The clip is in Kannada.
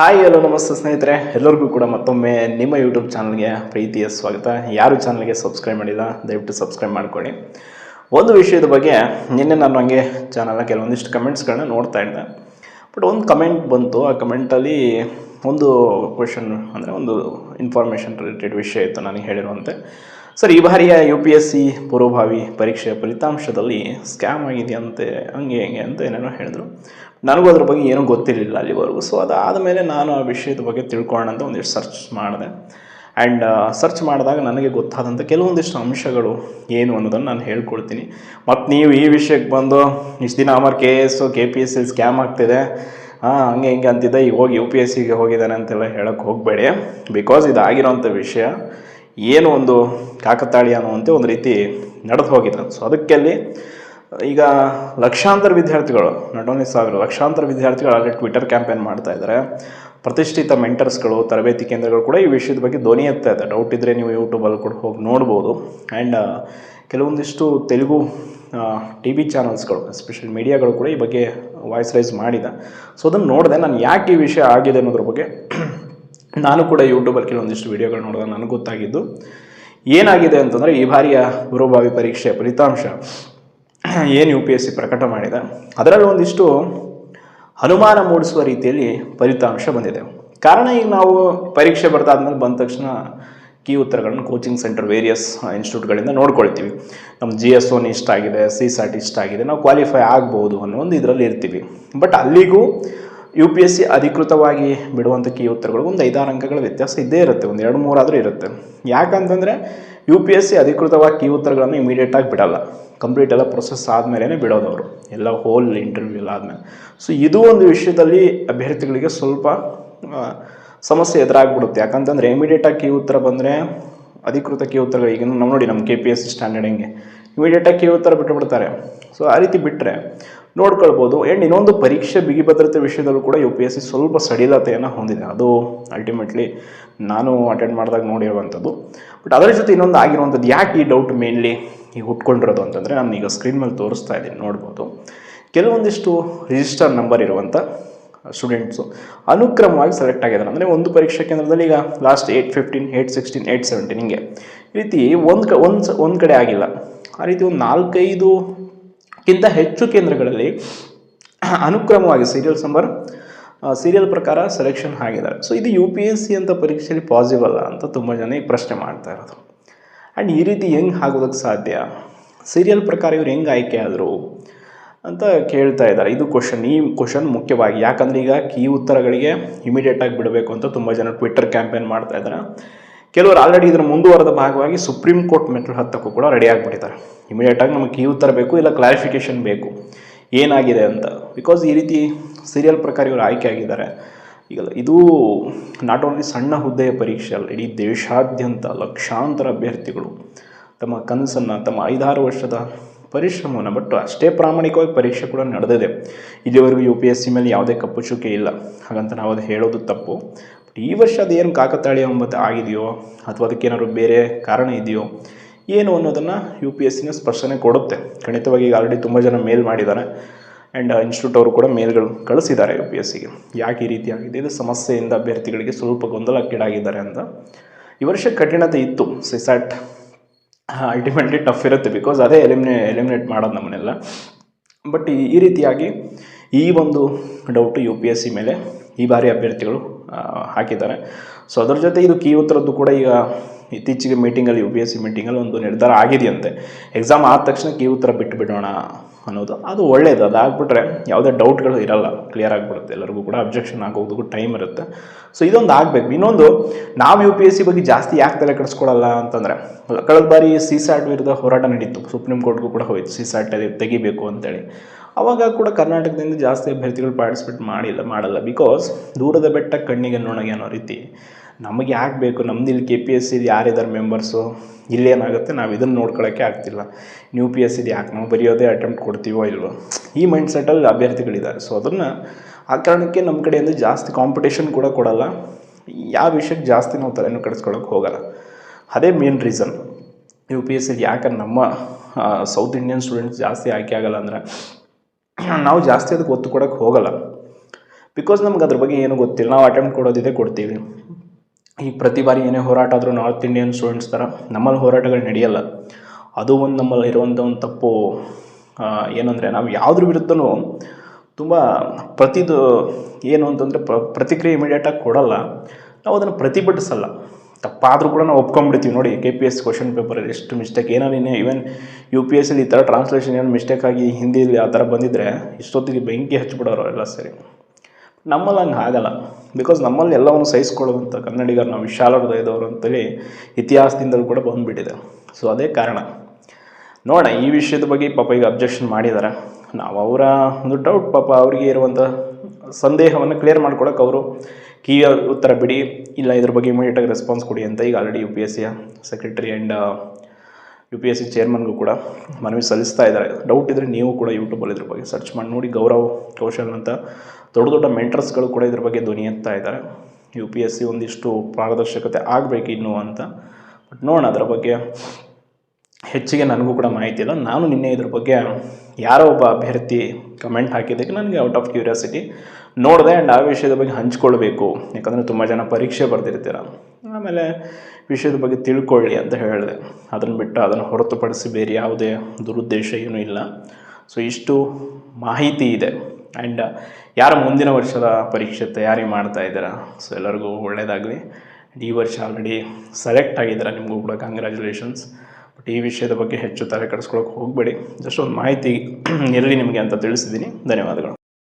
ಹಾಯ್ ಹಲೋ ನಮಸ್ತೆ ಸ್ನೇಹಿತರೆ. ಎಲ್ಲರಿಗೂ ಕೂಡ ಮತ್ತೊಮ್ಮೆ ನಿಮ್ಮ ಯೂಟ್ಯೂಬ್ ಚಾನಲ್ಗೆ ಪ್ರೀತಿಯ ಸ್ವಾಗತ. ಯಾರು ಚಾನಲ್ಗೆ ಸಬ್ಸ್ಕ್ರೈಬ್ ಮಾಡಿಲ್ಲ, ದಯವಿಟ್ಟು ಸಬ್ಸ್ಕ್ರೈಬ್ ಮಾಡ್ಕೊಳ್ಳಿ. ಒಂದು ವಿಷಯದ ಬಗ್ಗೆ ನಿನ್ನೆ ನಾನು ಹಂಗೆ ಚಾನಲ್ನ ಕೆಲವೊಂದಿಷ್ಟು ಕಮೆಂಟ್ಸ್ಗಳನ್ನ ನೋಡ್ತಾ ಇದ್ದೆ. ಬಟ್ ಒಂದು ಕಮೆಂಟ್ ಬಂತು. ಆ ಕಮೆಂಟಲ್ಲಿ ಒಂದು ಕ್ವೆಶನ್ ಅಂದರೆ ಒಂದು ಇನ್ಫಾರ್ಮೇಷನ್ ರಿಲೇಟೆಡ್ ವಿಷಯ ಇತ್ತು ನನಗೆ ಹೇಳಿರುವಂತೆ. ಸರ್, ಈ ಬಾರಿಯ ಯು ಪಿ ಎಸ್ ಸಿ ಪೂರ್ವಭಾವಿ ಪರೀಕ್ಷೆಯ ಫಲಿತಾಂಶದಲ್ಲಿ ಸ್ಕ್ಯಾಮ್ ಆಗಿದೆಯಂತೆ, ಹಂಗೆ ಹಿಂಗೆ ಅಂತ ಏನೇನೋ ಹೇಳಿದ್ರು. ನನಗೂ ಅದ್ರ ಬಗ್ಗೆ ಏನೂ ಗೊತ್ತಿರಲಿಲ್ಲ ಅಲ್ಲಿವರೆಗೂ. ಸೊ ಅದಾದ ಮೇಲೆ ನಾನು ಆ ವಿಷಯದ ಬಗ್ಗೆ ತಿಳ್ಕೊಳ್ಳೋಣ ಅಂತ ಒಂದಿಷ್ಟು ಸರ್ಚ್ ಮಾಡಿದೆ. ಆ್ಯಂಡ್ ಸರ್ಚ್ ಮಾಡಿದಾಗ ನನಗೆ ಗೊತ್ತಾದಂಥ ಕೆಲವೊಂದಿಷ್ಟು ಅಂಶಗಳು ಏನು ಅನ್ನೋದನ್ನು ನಾನು ಹೇಳ್ಕೊಳ್ತೀನಿ ಮತ್ತು ನೀವು ಈ ವಿಷಯಕ್ಕೆ ಬಂದು, ಇಷ್ಟು ದಿನ Amar K S K P S C scam ಆಗ್ತಿದೆ ಹಾಂ ಹಂಗೆ ಹಿಂಗೆ ಅಂತಿದ್ದೆ ಈಗ ಹೋಗಿ ಯು ಪಿ ಎಸ್ ಸಿಗೆ ಹೋಗಿದ್ದಾನೆ ಅಂತೆಲ್ಲ ಹೇಳೋಕ್ಕೆ ಹೋಗಬೇಡಿ. ಬಿಕಾಸ್ ಇದಾಗಿರೋಂಥ ವಿಷಯ ಏನು ಒಂದು ಕಾಕತಾಳಿ ಅನ್ನುವಂತೆ ಒಂದು ರೀತಿ ನಡೆದು ಹೋಗಿದೆ. ಸೊ ಅದಕ್ಕೆ ಅಲ್ಲಿ ಈಗ ಲಕ್ಷಾಂತರ ವಿದ್ಯಾರ್ಥಿಗಳು ನಾಟ್ ಓನ್ಲಿ ಸಾವಿರ, ಲಕ್ಷಾಂತರ ವಿದ್ಯಾರ್ಥಿಗಳು ಅಲ್ಲಿ ಟ್ವಿಟರ್ ಕ್ಯಾಂಪೇನ್ ಮಾಡ್ತಾ ಇದ್ದಾರೆ. ಪ್ರತಿಷ್ಠಿತ ಮೆಂಟರ್ಸ್ಗಳು ತರಬೇತಿ ಕೇಂದ್ರಗಳು ಕೂಡ ಈ ವಿಷಯದ ಬಗ್ಗೆ ಧ್ವನಿ ಎತ್ತಾ ಇದೆ. ಡೌಟ್ ಇದ್ದರೆ ನೀವು ಯೂಟ್ಯೂಬಲ್ಲಿ ಕೂಡ ಹೋಗಿ ನೋಡ್ಬೋದು. ಆ್ಯಂಡ್ ಕೆಲವೊಂದಿಷ್ಟು ತೆಲುಗು ಟಿ ವಿ ಚಾನಲ್ಸ್ಗಳು ಎಸ್ಪೆಷಲಿ ಮೀಡಿಯಾಗಳು ಕೂಡ ಈ ಬಗ್ಗೆ ವಾಯ್ಸ್ ರೈಸ್ ಮಾಡಿದೆ. ಸೊ ಅದನ್ನು ನೋಡಿದೆ ನಾನು ಯಾಕೆ ಈ ವಿಷಯ ಆಗಿದೆ ಅನ್ನೋದ್ರ ಬಗ್ಗೆ ನಾನು ಕೂಡ ಯೂಟ್ಯೂಬಲ್ಲಿ ಕೆಲವೊಂದಿಷ್ಟು ವೀಡಿಯೋಗಳು ನೋಡಿದಾಗ ನನಗೆ ಗೊತ್ತಾಗಿದ್ದು, ಏನಾಗಿದೆ ಅಂತಂದರೆ ಈ ಬಾರಿಯ ಪೂರ್ವಭಾವಿ ಪರೀಕ್ಷೆ ಫಲಿತಾಂಶ, ಏನು ಯು ಪಿ ಎಸ್ ಸಿ ಪ್ರಕಟ ಮಾಡಿದೆ, ಅದರಲ್ಲಿ ಒಂದಿಷ್ಟು ಅನುಮಾನ ಮೂಡಿಸುವ ರೀತಿಯಲ್ಲಿ ಫಲಿತಾಂಶ ಬಂದಿದೆ. ಕಾರಣ ಈಗ ನಾವು ಪರೀಕ್ಷೆ ಬರ್ದಾದ್ಮೇಲೆ ಬಂದ ತಕ್ಷಣ ಕೀ ಉತ್ತರಗಳನ್ನು ಕೋಚಿಂಗ್ ಸೆಂಟರ್ ವೇರಿಯಸ್ ಇನ್ಸ್ಟಿಟ್ಯೂಟ್ಗಳಿಂದ ನೋಡ್ಕೊಳ್ತೀವಿ. ನಮ್ಮ ಜಿ ಎಸ್ ಒನ್ ಇಷ್ಟ ಆಗಿದೆ ಸಿ ಸಾಟ್ ಇಷ್ಟ ಆಗಿದೆ, ನಾವು ಕ್ವಾಲಿಫೈ ಆಗ್ಬೋದು ಅನ್ನೋ ಒಂದು ಇದರಲ್ಲಿ ಇರ್ತೀವಿ. ಬಟ್ ಅಲ್ಲಿಗೂ ಯು ಪಿ ಎಸ್ ಸಿ ಅಧಿಕೃತವಾಗಿ ಬಿಡುವಂಥ ಕೀ ಉತ್ತರಗಳು ಒಂದು ಐದಾರು ಅಂಕಗಳ ವ್ಯತ್ಯಾಸ ಇದ್ದೇ ಇರುತ್ತೆ, ಒಂದು ಎರಡು ಮೂರಾದರೂ ಇರುತ್ತೆ. ಯಾಕಂತಂದರೆ ಯು ಪಿ ಎಸ್ ಸಿ ಅಧಿಕೃತವಾಗಿ ಕೀ ಉತ್ತರಗಳನ್ನು ಇಮಿಡಿಯೇಟಾಗಿ ಬಿಡಲ್ಲ. ಕಂಪ್ಲೀಟ್ ಎಲ್ಲ ಪ್ರೊಸೆಸ್ ಆದಮೇಲೆ ಬಿಡೋದು ಅವರು ಎಲ್ಲ ಹೋಲ್ ಇಂಟರ್ವ್ಯೂ ಎಲ್ಲ ಆದಮೇಲೆ. ಸೊ ಇದು ಒಂದು ವಿಷಯದಲ್ಲಿ ಅಭ್ಯರ್ಥಿಗಳಿಗೆ ಸ್ವಲ್ಪ ಸಮಸ್ಯೆ ಎದುರಾಗ್ಬಿಡುತ್ತೆ. ಯಾಕಂತಂದರೆ ಇಮಿಡಿಯೇಟಾಗಿ ಕೀ ಉತ್ತರ ಬಂದರೆ ಅಧಿಕೃತ ಕೀ ಉತ್ತರಗಳು ಈಗ ನಾವು ನೋಡಿ ನಮ್ಮ K P S C standard ಹೆಂಗೆ. ಇಮಿಡಿಯೇಟಾಗಿ ಕೀ ಉತ್ತರ ಬಿಟ್ಟುಬಿಡ್ತಾರೆ ಸೊ ಆ ರೀತಿ ಬಿಟ್ಟರೆ ನೋಡ್ಕೊಳ್ಬೋದು. ಆ್ಯಂಡ್ ಇನ್ನೊಂದು ಪರೀಕ್ಷೆ ಬಿಗಿ ಭದ್ರತೆ ವಿಷಯದಲ್ಲೂ ಕೂಡ ಯು ಪಿ ಎಸ್ ಸಿ ಸ್ವಲ್ಪ ಸಡಿಲತೆಯನ್ನು ಹೊಂದಿದೆ. ಅದು ಅಲ್ಟಿಮೇಟ್ಲಿ ನಾನು ಅಟೆಂಡ್ ಮಾಡಿದಾಗ ನೋಡಿರುವಂಥದ್ದು. ಬಟ್ ಅದರ ಜೊತೆ ಇನ್ನೊಂದು ಆಗಿರುವಂಥದ್ದು, ಯಾಕೆ ಈ ಡೌಟ್ ಮೇನ್ಲಿ ಈಗ ಹುಟ್ಕೊಂಡಿರೋದು ಅಂತಂದರೆ ನಾನು ಈಗ ಸ್ಕ್ರೀನ್ ಮೇಲೆ ತೋರಿಸ್ತಾ ಇದ್ದೀನಿ, ನೋಡ್ಬೋದು. ಕೆಲವೊಂದಿಷ್ಟು ರಿಜಿಸ್ಟರ್ ನಂಬರ್ ಇರುವಂಥ ಸ್ಟೂಡೆಂಟ್ಸು ಅನುಕ್ರಮವಾಗಿ ಸೆಲೆಕ್ಟ್ ಆಗಿದ್ದಾರೆ. ಅಂದರೆ ಒಂದು ಪರೀಕ್ಷಾ ಕೇಂದ್ರದಲ್ಲಿ ಈಗ last eight fifteen eight sixteen eight seventeen ಹಿಂಗೆ. ಈ ರೀತಿ ಒಂದು ಕ ಒಂದು ಒಂದು ಕಡೆ ಆಗಿಲ್ಲ. ಆ ರೀತಿ ಒಂದು ನಾಲ್ಕೈದು ಕ್ಕಿಂತ ಹೆಚ್ಚು ಕೇಂದ್ರಗಳಲ್ಲಿ ಅನುಕ್ರಮವಾಗಿ ಸೀರಿಯಲ್ ನಂಬರ್ ಸೀರಿಯಲ್ ಪ್ರಕಾರ ಸೆಲೆಕ್ಷನ್ ಆಗಿದ್ದಾರೆ. ಸೊ ಇದು ಯು ಪಿ ಎಸ್ ಸಿ ಅಂತ ಪರೀಕ್ಷೆಯಲ್ಲಿ ಪಾಸಿಬಲ್ ಅಂತ ತುಂಬ ಜನ ಈ ಪ್ರಶ್ನೆ ಮಾಡ್ತಾ ಇರೋದು. ಆ್ಯಂಡ್ ಈ ರೀತಿ ಹೆಂಗೆ ಆಗೋದಕ್ಕೆ ಸಾಧ್ಯ? ಸೀರಿಯಲ್ ಪ್ರಕಾರ ಇವ್ರು ಹೆಂಗೆ ಆಯ್ಕೆ ಆದರು ಅಂತ ಕೇಳ್ತಾ ಇದ್ದಾರೆ. ಇದು ಕ್ವಶನ್ ಈ ಕ್ವಶನ್ ಮುಖ್ಯವಾಗಿ ಯಾಕಂದರೆ ಈಗ ಕೀ ಉತ್ತರಗಳಿಗೆ ಇಮಿಡಿಯೇಟಾಗಿ ಬಿಡಬೇಕು ಅಂತ ತುಂಬ ಜನ ಟ್ವಿಟ್ಟರ್ ಕ್ಯಾಂಪೇನ್ ಮಾಡ್ತಾ ಇದ್ದಾರೆ. ಕೆಲವರು ಆಲ್ರೆಡಿ ಇದರ ಮುಂದುವರೆದ ಭಾಗವಾಗಿ ಸುಪ್ರೀಂ ಕೋರ್ಟ್ ಮೆಟ್ಲು ಹತ್ತಕ್ಕೂ ಕೂಡ ರೆಡಿ ಆಗಿಬಿಟ್ಟಿದ್ದಾರೆ. ಇಮಿಡಿಯೇಟಾಗಿ ನಮಗೆ ಕೀ ತರಬೇಕು ಬೇಕು, ಇಲ್ಲ ಕ್ಲಾರಿಫಿಕೇಷನ್ ಬೇಕು. ಏನಾಗಿದೆ ಅಂತ? ಬಿಕಾಸ್ ಈ ರೀತಿ ಸೀರಿಯಲ್ ಪ್ರಕಾರ ಇವರು ಆಯ್ಕೆ ಆಗಿದ್ದಾರೆ. ಈಗ ಇದು ನಾಟ್ ಓನ್ಲಿ ಸಣ್ಣ ಹುದ್ದೆಯ ಪರೀಕ್ಷೆ ಅಲ್ಲ, ಇಡೀ ದೇಶಾದ್ಯಂತ ಲಕ್ಷಾಂತರ ಅಭ್ಯರ್ಥಿಗಳು ತಮ್ಮ ಕನಸನ್ನು, ತಮ್ಮ ಐದಾರು ವರ್ಷದ ಪರಿಶ್ರಮವನ್ನು ಬಟ್ ಅಷ್ಟೇ ಪ್ರಾಮಾಣಿಕವಾಗಿ ಪರೀಕ್ಷೆ ಕೂಡ ನಡೆದಿದೆ. ಇಲ್ಲಿವರೆಗೂ ಯು ಪಿ ಎಸ್ ಸಿ ಮೇಲೆ ಯಾವುದೇ ಕಪ್ಪು ಚುಕ್ಕೆ ಇಲ್ಲ. ಹಾಗಂತ ನಾವು ಅದು ಹೇಳೋದು ತಪ್ಪು. ಬಟ್ ಈ ವರ್ಷ ಅದೇನು ಕಾಕತಾಳೀಯ ಒಂಬತ್ತು ಆಗಿದೆಯೋ ಅಥವಾ ಅದಕ್ಕೇನಾದ್ರು ಬೇರೆ ಕಾರಣ ಇದೆಯೋ ಏನು ಅನ್ನೋದನ್ನು ಯು ಪಿ ಎಸ್ ಸಿನ ಸ್ಪಷ್ಟನೆ ಕೊಡುತ್ತೆ. ಖಂಡಿತವಾಗಿ ಈಗ ಆಲ್ರೆಡಿ ತುಂಬ ಜನ ಮೇಲ್ ಮಾಡಿದ್ದಾರೆ. ಆ್ಯಂಡ್ ಇನ್ಸ್ಟಿಟ್ಯೂಟ್ ಅವರು ಕೂಡ ಮೇಲ್ಗಳು ಕಳಿಸಿದ್ದಾರೆ ಯು ಪಿ ಎಸ್ ಸಿಗೆ ಯಾಕೆ ಈ ರೀತಿ ಆಗಿದೆ ಇದು ಸಮಸ್ಯೆಯಿಂದ ಅಭ್ಯರ್ಥಿಗಳಿಗೆ ಸ್ವಲ್ಪ ಗೊಂದಲಕ್ಕೀಡಾಗಿದ್ದಾರೆ ಅಂತ. ಈ ವರ್ಷ ಕಠಿಣತೆ ಇತ್ತು. ಸಿಸಾಟ್ ಅಲ್ಟಿಮೇಟ್ಲಿ ಟಫ್ ಇರುತ್ತೆ ಬಿಕಾಸ್ ಅದೇ ಎಲಿಮಿನೇ ಎಲಿಮಿನೇಟ್ ಮಾಡೋದು ನಮ್ಮನ್ನೆಲ್ಲ. ಬಟ್ ಈ ರೀತಿಯಾಗಿ ಈ ಒಂದು doubt U P S C ಮೇಲೆ ಈ ಬಾರಿ ಅಭ್ಯರ್ಥಿಗಳು ಹಾಕಿದ್ದಾರೆ. ಸೊ ಅದರ ಜೊತೆ ಇದು ಕೀ ಉತ್ತರದ್ದು ಕೂಡ ಈಗ ಇತ್ತೀಚೆಗೆ ಮೀಟಿಂಗಲ್ಲಿ ಯು ಪಿ ಎಸ್ ಸಿ ಮೀಟಿಂಗಲ್ಲಿ ಒಂದು ನಿರ್ಧಾರ ಆಗಿದೆಯಂತೆ. ಎಕ್ಸಾಮ್ ಆದ ತಕ್ಷಣ ಕೀ ಉತ್ತರ ಬಿಟ್ಟು ಬಿಡೋಣ ಅನ್ನೋದು ಅದು ಒಳ್ಳೆಯದು ಅದಾಗ್ಬಿಟ್ರೆ ಯಾವುದೇ ಡೌಟ್ಗಳು ಇರಲ್ಲ. ಕ್ಲಿಯರ್ ಆಗಿಬಿಡುತ್ತೆ. ಎಲ್ಲರಿಗೂ ಕೂಡ ಅಬ್ಜೆಕ್ಷನ್ ಆಗೋದಕ್ಕೂ ಟೈಮ್ ಇರುತ್ತೆ. ಸೊ ಇದೊಂದು ಆಗಬೇಕು. ಇನ್ನೊಂದು, ನಾವು ಯು ಪಿ ಎಸ್ ಸಿ ಬಗ್ಗೆ ಜಾಸ್ತಿ ಯಾಕೆ ತಲೆ ಕೆಡಿಸ್ಕೊಳ್ಳಲ್ಲ ಅಂತಂದರೆ, ಕಳೆದ ಬಾರಿ ಸಿ ಸ್ಯಾಟ್ ವಿರುದ್ಧ ಹೋರಾಟ ನಡೀತು. ಸುಪ್ರೀಂ ಕೋರ್ಟ್ಗೂ ಕೂಡ ಹೋಯಿತು. ಸಿ ಸ್ಯಾಟ್ ತೆಗಿಬೇಕು ಅಂತೇಳಿ. ಅವಾಗ ಕೂಡ ಕರ್ನಾಟಕದಿಂದ ಜಾಸ್ತಿ ಅಭ್ಯರ್ಥಿಗಳು ಪಾರ್ಟಿಸಿಪೇಟ್ ಮಾಡಿಲ್ಲ, ಮಾಡಲ್ಲ. ಬಿಕಾಸ್ ದೂರದ ಬೆಟ್ಟ ಕಣ್ಣಿಗೆ ನೋಣಗೆ ಅನ್ನೋ ರೀತಿ. ನಮಗೆ ಯಾಕೆ ಬೇಕು? ನಮ್ದು ಇಲ್ಲಿ ಕೆ ಪಿ ಎಸ್ ಸಿದು ಯಾರಿದ್ದಾರೆ ಮೆಂಬರ್ಸು ಇಲ್ಲೇನಾಗುತ್ತೆ ನಾವು ಇದನ್ನು ನೋಡ್ಕೊಳ್ಳೋಕ್ಕೆ ಆಗ್ತಿಲ್ಲ. ನೀವು ಪಿ ಎಸ್ ಸಿದು ಯಾಕೆ? ನಾವು ಬರೆಯೋದೇ ಅಟೆಂಪ್ಟ್ ಕೊಡ್ತೀವೋ ಇಲ್ವೋ? ಈ ಮೈಂಡ್ ಸೆಟ್ಟಲ್ಲಿ ಅಭ್ಯರ್ಥಿಗಳಿದ್ದಾರೆ. ಸೊ ಅದನ್ನು ಆ ಕಾರಣಕ್ಕೆ ನಮ್ಮ ಕಡೆಯಿಂದ ಜಾಸ್ತಿ ಕಾಂಪಿಟೇಷನ್ ಕೂಡ ಕೊಡಲ್ಲ. ಯಾವ ವಿಷಯಕ್ಕೆ ಜಾಸ್ತಿ ನಾವು ತಲೆನೂ ಕಡಿಸ್ಕೊಳ್ಳೋಕೆ ಹೋಗಲ್ಲ. ಅದೇ main reason U P S ಸಿಗೆ ಯಾಕೆ ನಮ್ಮ ಸೌತ್ ಇಂಡಿಯನ್ ಸ್ಟೂಡೆಂಟ್ಸ್ ಜಾಸ್ತಿ ಆಯ್ಕೆ ಆಗಲ್ಲ ಅಂದರೆ ನಾವು ಜಾಸ್ತಿ ಅದಕ್ಕೆ ಒತ್ತು ಕೊಡೋಕೆ ಹೋಗಲ್ಲ. ಬಿಕಾಸ್ ನಮ್ಗೆ ಅದ್ರ ಬಗ್ಗೆ ಏನೂ ಗೊತ್ತಿಲ್ಲ. ನಾವು ಅಟೆಂಪ್ಟ್ ಕೊಡೋದಿದೆ, ಕೊಡ್ತೀವಿ. ಈಗ ಪ್ರತಿ ಬಾರಿ ಏನೇ ಹೋರಾಟ ಆದರೂ ನಾರ್ತ್ ಇಂಡಿಯನ್ ಸ್ಟೂಡೆಂಟ್ಸ್ ಥರ ನಮ್ಮಲ್ಲಿ ಹೋರಾಟಗಳು ನಡೆಯಲ್ಲ. ಅದು ಒಂದು ನಮ್ಮಲ್ಲಿ ಇರುವಂಥ ಒಂದು ತಪ್ಪು ಏನಂದರೆ ನಾವು ಯಾವುದ್ರ ವಿರುದ್ಧನೂ ತುಂಬ ಪ್ರತಿದು, ಏನು ಅಂತಂದರೆ ಪ್ರ, ಪ್ರತಿಕ್ರಿಯೆ ಇಮಿಡಿಯೇಟಾಗಿ ಕೊಡಲ್ಲ. ನಾವು ಅದನ್ನು ಪ್ರತಿಭಟಿಸಲ್ಲ. ತಪ್ಪಾದರೂ ಕೂಡ ನಾವು ಒಪ್ಕೊಂಡ್ಬಿಡ್ತೀವಿ. ನೋಡಿ ಕೆ ಪಿ ಎಸ್ ಕ್ವಶನ್ ಪೇಪರಲ್ಲಿ ಎಷ್ಟು ಮಿಸ್ಟೇಕ್ ಏನೋ ನೀನು ಈವನ್ ಯು ಪಿ ಎಸ್ ಈ ಥರ ಟ್ರಾನ್ಸ್ಲೇಷನ್ ಏನೋ ಮಿಸ್ಟೇಕ್ ಆಗಿ ಹಿಂದಿಯಲ್ಲಿ ಆ ಥರ ಬಂದಿದ್ದರೆ ಇಷ್ಟೊತ್ತಿಗೆ ಬೆಂಕಿ ಹಚ್ಚಿಬಿಡೋರು ಎಲ್ಲ ಸರಿ. ನಮ್ಮಲ್ಲಿ ಹಂಗೆ ಆಗಲ್ಲ. ಬಿಕಾಸ್ ನಮ್ಮಲ್ಲಿ ಎಲ್ಲವನ್ನು ಸಹಿಸ್ಕೊಳ್ಳುವಂಥ ಕನ್ನಡಿಗರು ನಾವು, ವಿಶಾಲ ಹೃದಯದವರು ಅಂತೇಳಿ ಇತಿಹಾಸದಿಂದಲೂ ಕೂಡ ಬಂದುಬಿಟ್ಟಿದೆ. ಸೊ ಅದೇ ಕಾರಣ. ನೋಡೋಣ, ಈ ವಿಷಯದ ಬಗ್ಗೆ ಪಾಪ ಈಗ ಅಬ್ಜೆಕ್ಷನ್ ಮಾಡಿದ್ದಾರೆ ನಾವು ಅವರ ಒಂದು ಡೌಟ್ ಪಾಪ ಅವರಿಗೆ ಇರುವಂಥ ಸಂದೇಹವನ್ನು ಕ್ಲಿಯರ್ ಮಾಡ್ಕೊಳಕ್ಕೆ ಅವರು ಕಿವಿಯ ಉತ್ತರ ಬಿಡಿ. ಇಲ್ಲ, ಇದ್ರ ಬಗ್ಗೆ ಇಮಿಡಿಯೇಟಾಗಿ ರೆಸ್ಪಾನ್ಸ್ ಕೊಡಿ ಅಂತ ಈಗ ಆಲ್ರೆಡಿ ಯು ಪಿ ಎಸ್ ಸಿಯ secretary and U P S C ಚೇರ್ಮನ್ಗೂ ಕೂಡ ಮನವಿ ಸಲ್ಲಿಸ್ತಾ ಇದ್ದಾರೆ. ಡೌಟ್ ಇದ್ದರೆ ನೀವು ಕೂಡ ಯೂಟ್ಯೂಬಲ್ಲಿ ಇದ್ರ ಬಗ್ಗೆ ಸರ್ಚ್ ಮಾಡಿ ನೋಡಿ. ಗೌರವ್ ಕೌಶಲ್ ಅಂತ ದೊಡ್ಡ ದೊಡ್ಡ ಮೆಂಟರ್ಸ್ಗಳು ಕೂಡ ಇದ್ರ ಬಗ್ಗೆ ಧ್ವನಿ ಎತ್ತಾ ಇದ್ದಾರೆ. ಯು ಪಿ ಎಸ್ ಸಿ ಒಂದಿಷ್ಟು ಪಾರದರ್ಶಕತೆ ಆಗಬೇಕು ಇನ್ನೂ ಅಂತ. ಬಟ್ ನೋಡೋಣ ಅದರ ಬಗ್ಗೆ. ಹೆಚ್ಚಿಗೆ ನನಗೂ ಕೂಡ ಮಾಹಿತಿ ಇಲ್ಲ ನಾನು ನಿನ್ನೆ ಇದ್ರ ಬಗ್ಗೆ ಯಾರೋ ಒಬ್ಬ ಅಭ್ಯರ್ಥಿ ಕಮೆಂಟ್ ಹಾಕಿದ್ದಕ್ಕೆ ನನಗೆ ಔಟ್ ಆಫ್ ಕ್ಯೂರಿಯಾಸಿಟಿ ನೋಡಿದೆ ಆ್ಯಂಡ್ ಆ ವಿಷಯದ ಬಗ್ಗೆ ಹಂಚ್ಕೊಳ್ಬೇಕು. ಯಾಕಂದರೆ ತುಂಬ ಜನ ಪರೀಕ್ಷೆ ಬರೆದಿರ್ತೀರ. ಆಮೇಲೆ ವಿಷಯದ ಬಗ್ಗೆ ತಿಳ್ಕೊಳ್ಳಿ ಅಂತ ಹೇಳಿದೆ. ಅದನ್ನು ಬಿಟ್ಟು ಅದನ್ನು ಹೊರತುಪಡಿಸಿ ಬೇರೆ ಯಾವುದೇ ದುರುದ್ದೇಶ ಏನೂ ಇಲ್ಲ. ಸೊ ಇಷ್ಟು ಮಾಹಿತಿ ಇದೆ. ಆ್ಯಂಡ್ ಯಾರು ಮುಂದಿನ ವರ್ಷದ ಪರೀಕ್ಷೆ ತಯಾರಿ ಮಾಡ್ತಾ ಇದ್ದೀರಾ? ಸೊ ಎಲ್ಲರಿಗೂ ಒಳ್ಳೆಯದಾಗಲಿ ಈ ವರ್ಷ ಆಲ್ರೆಡಿ ಸೆಲೆಕ್ಟ್ ಆಗಿದ್ದೀರಾ? ನಿಮಗೂ ಕೂಡ ಕಂಗ್ರ್ಯಾಚುಲೇಷನ್ಸ್ ಬಟ್ ಈ ವಿಷಯದ ಬಗ್ಗೆ ಹೆಚ್ಚು ತಲೆ ಕೆಡಿಸ್ಕೊಳಕ್ಕೆ ಹೋಗಬೇಡಿ. ಜಸ್ಟ್ ಒಂದು ಮಾಹಿತಿ ಇರಲಿ ನಿಮಗೆ ಅಂತ ತಿಳಿಸಿದ್ದೀನಿ. ಧನ್ಯವಾದಗಳು.